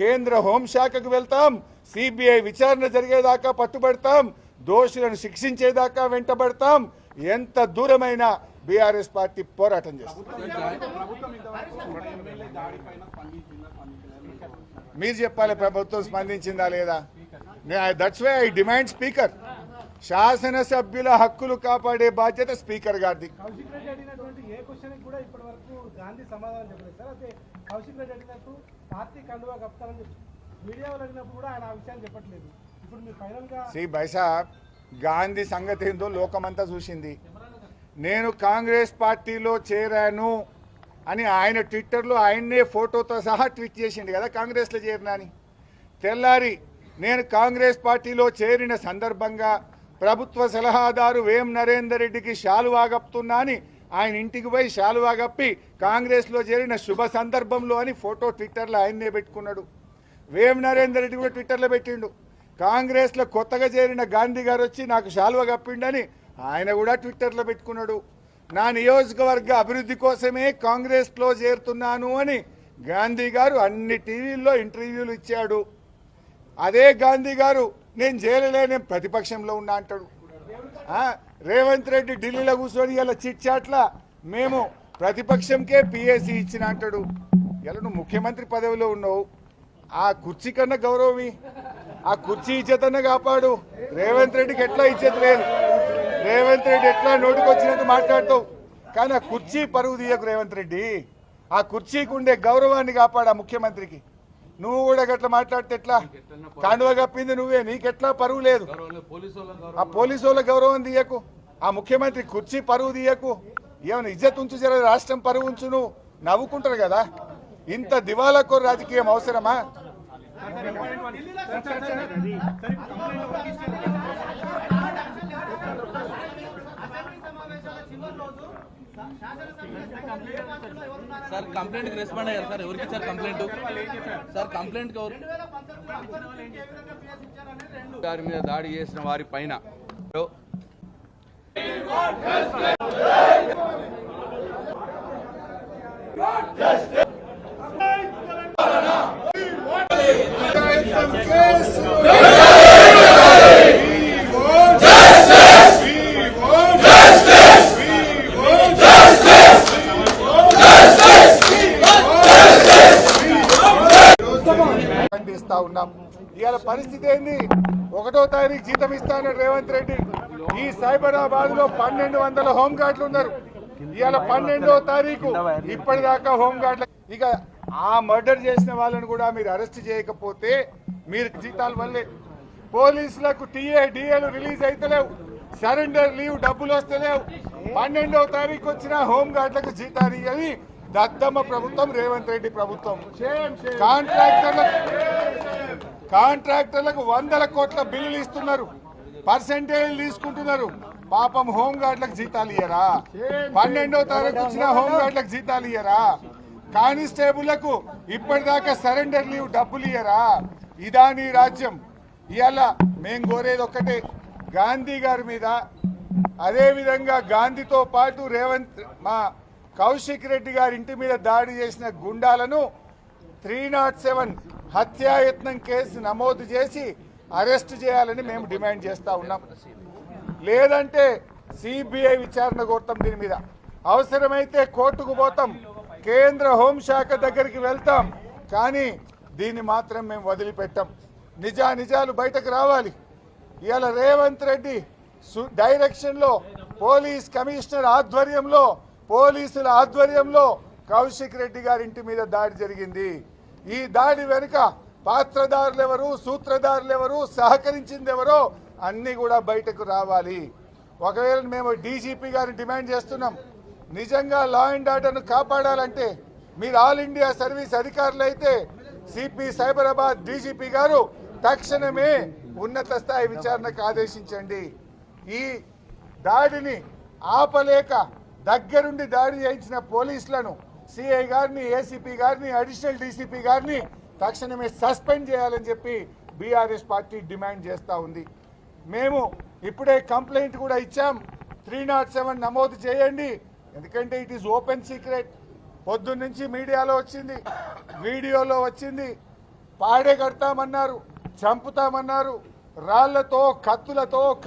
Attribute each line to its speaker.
Speaker 1: కేంద్ర హోంశాఖకు వెళ్తాం సిబిఐ విచారణ జరిగేదాకా పట్టుబడతాం దోషులను శిక్షించేదాకా వెంటబడతాం. ఎంత దూరమైన బీఆర్ఎస్ పార్టీ పోరాటం చేస్తుంది. మీరు చెప్పాలి ప్రభుత్వం స్పందించిందా లేదా? That's why I demand speaker శాసనసభ్యుల హక్కులు కాపాడే బాధ్యత స్పీకర్ గారిది.
Speaker 2: కౌశిక్ రెడ్డి అడిగినట్టు పార్టీ కండువా కప్తారని చెప్పి మీడియా వాళ్ళు అడిగినప్పుడు కూడా ఆయన ఆ విషయాన్ని చెప్పట్లేదు. ఇప్పుడు మీరు ఫైనల్గా
Speaker 1: శ్రీ బైసాబ్ గాంధీ సంగతి ఏందో లోకమంతా చూసింది. నేను కాంగ్రెస్ పార్టీలో చేరాను అని ఆయన ట్విట్టర్లో ఆయన్నే ఫోటోతో సహా ట్వీట్ చేసిండు కదా కాంగ్రెస్లో చేరినా అని. తెల్లారి నేను కాంగ్రెస్ పార్టీలో చేరిన సందర్భంగా ప్రభుత్వ సలహాదారు వేం నరేందర్ రెడ్డికి శాలువా కప్పుతున్నా అని ఆయన ఇంటికి పోయి శాలువా కప్పి కాంగ్రెస్లో చేరిన శుభ సందర్భంలో అని ఫోటో ట్విట్టర్లో ఆయన్నే పెట్టుకున్నాడు. వేం నరేందర్ రెడ్డి కూడా ట్విట్టర్లో పెట్టిండు. కాంగ్రెస్లో కొత్తగా చేరిన గాంధీ గారు వచ్చి నాకు శాలువ కప్పిండని ఆయన కూడా ట్విట్టర్లో పెట్టుకున్నాడు. నా నియోజకవర్గ అభివృద్ధి కోసమే కాంగ్రెస్లో చేరుతున్నాను అని గాంధీ గారు అన్ని టీవీల్లో ఇంటర్వ్యూలు ఇచ్చాడు. అదే గాంధీ గారు నేను జైలులే నేను ప్రతిపక్షంలో ఉన్నా అంటాడు. రేవంత్ రెడ్డి ఢిల్లీలో కూర్చొని ఇలా చిట్చాట్ల మేము ప్రతిపక్షంకే పిఎస్సి ఇచ్చిన అంటాడు. ఇలా నువ్వు ముఖ్యమంత్రి పదవిలో ఉన్నావు. ఆ కుర్చీ కన్నా గౌరవమి. ఆ కుర్చీ ఇచ్చేతనే కాపాడు. రేవంత్ రెడ్డికి ఎట్లా ఇచ్చేది లేదు. రేవంత్ రెడ్డి ఎట్లా నోటికొచ్చినట్టు మాట్లాడతావు? కానీ ఆ కుర్చీ పరుగు తీయకు రేవంత్ రెడ్డి. ఆ కుర్చీకి ఉండే గౌరవాన్ని కాపాడు ఆ ముఖ్యమంత్రికి. నువ్వు కూడా గట్లా మాట్లాడితే ఎట్లా కాండువ కప్పింది నువ్వే నీకెట్లా పరువు లేదు ఆ పోలీసు వాళ్ళ గౌరవం తీయకు ఆ ముఖ్యమంత్రి కుర్చీ పరువు తీయకు ఏమైనా ఇజ్జత్ ఉంచు జర రాష్ట్రం పరువు ఉంచు నువ్వు నవ్వుకుంటారు కదా ఇంత దివాలాకోరు రాజకీయం అవసరమా
Speaker 3: సార్ కంప్లైంట్కి రెస్పాండ్ అయ్యారు సార్. ఎవరికి ఇచ్చారు కంప్లైంట్? సార్ కంప్లైంట్
Speaker 4: గారి మీద దాడి చేసిన వారి పైన.
Speaker 1: ఖండిస్తా ఉన్నాం. ఇవాళ పరిస్థితి ఏంది? ఒకటో తారీఖు జీతం ఇస్తాను రేవంత్ రెడ్డి. ఈ సైబరాబాద్లో పన్నెండు వందల హోమ్ గార్డులు ఉన్నారు. ఇవాళ పన్నెండో తారీఖు. ఇప్పటిదాకా హోమ్ గార్డులు ఇక ఆ మర్డర్ చేసిన వాళ్ళని కూడా మీరు అరెస్ట్ చేయకపోతే మీరు జీతాలు వల్లే పోలీసులకు టీఏ డిఏలు రిలీజ్ అయితలేవు సరెండర్ లీవ్ డబ్బులు వస్తలేవు పన్నెండవ తారీఖు వచ్చిన హోమ్ గార్డులకు జీతాలు ఇవ్వని దద్దమ్మ ప్రభుత్వం రేవంత్ రెడ్డి ప్రభుత్వం. కాంట్రాక్టర్లకు కాంట్రాక్టర్లకు వందల కోట్ల బిల్లులు ఇస్తున్నారు. పర్సెంటేజ్ తీసుకుంటున్నారు. పాపం హోంగార్డులకు జీతాలు ఇయ్యరా? పన్నెండో తారీఖు వచ్చిన హోంగార్డులకు జీతాలు ఇయ్యరా? కానిస్టేబుళ్ళకు ఇప్పటిదాకా సరెండర్ లీవ్ డబ్బులు ఇయ్యరా? ఇదా నీ రాజ్యం. ఇవాళ మేం కోరేది ఒక్కటే గాంధీ గారి మీద. అదేవిధంగా గాంధీతో పాటు రేవంత్ మా కౌశిక్ రెడ్డి గారి ఇంటి మీద దాడి చేసిన గుండాలను త్రీ నాట్ సెవెన్ హత్యాయత్నం కేసు నమోదు చేసి అరెస్ట్ చేయాలని మేము డిమాండ్ చేస్తా ఉన్నాం. లేదంటే సిబిఐ విచారణ కోరుతాం దీని మీద. అవసరమైతే కోర్టుకు పోతాం. కేంద్ర హోంశాఖ దగ్గరికి వెళ్తాం. కానీ దీన్ని మాత్రం మేము వదిలిపెట్టాం. నిజా నిజాలు బయటకు రావాలి. ఇవాళ రేవంత్ రెడ్డి సు- డైరెక్షన్లో పోలీస్ కమిషనర్ ఆధ్వర్యంలో పోలీసుల ఆధ్వర్యంలో కౌశిక్ రెడ్డి గారి ఇంటి మీద దాడి జరిగింది. ఈ దాడి వెనుక పాత్రదారులు ఎవరు సూత్రధారులు ఎవరు సహకరించింది ఎవరో అన్నీ కూడా బయటకు రావాలి. ఒకవేళ మేము డీజీపీ గారిని డిమాండ్ చేస్తున్నాం నిజంగా లా అండ్ ఆర్డర్ను కాపాడాలంటే మీరు ఆల్ ఇండియా సర్వీస్ అధికారులు అయితే సిపి సైబరాబాద్ డీజీపీ గారు తక్షణమే ఉన్నత స్థాయి విచారణకు ఆదేశించండి. ఈ దాడిని ఆపలేక దగ్గరుండి దాడి చేయించిన పోలీసులను సిఐ గారిని ఏసీపీ గారిని అడిషనల్ డీసీపీ గారిని తక్షణమే సస్పెండ్ చేయాలని చెప్పి బీఆర్ఎస్ పార్టీ డిమాండ్ చేస్తూ ఉంది. మేము ఇప్పుడే కంప్లైంట్ కూడా ఇచ్చాం. త్రీ నాట్ సెవెన్ నమోదు చేయండి. ఎందుకంటే ఇట్ ఈస్ ఓపెన్ సీక్రెట్ పొద్దున్నుంచి మీడియాలో వచ్చింది. వీడియోలో వచ్చింది. పాడే కడతామన్నారు చంపుతామన్నారు. రాళ్ళతో కత్తులతో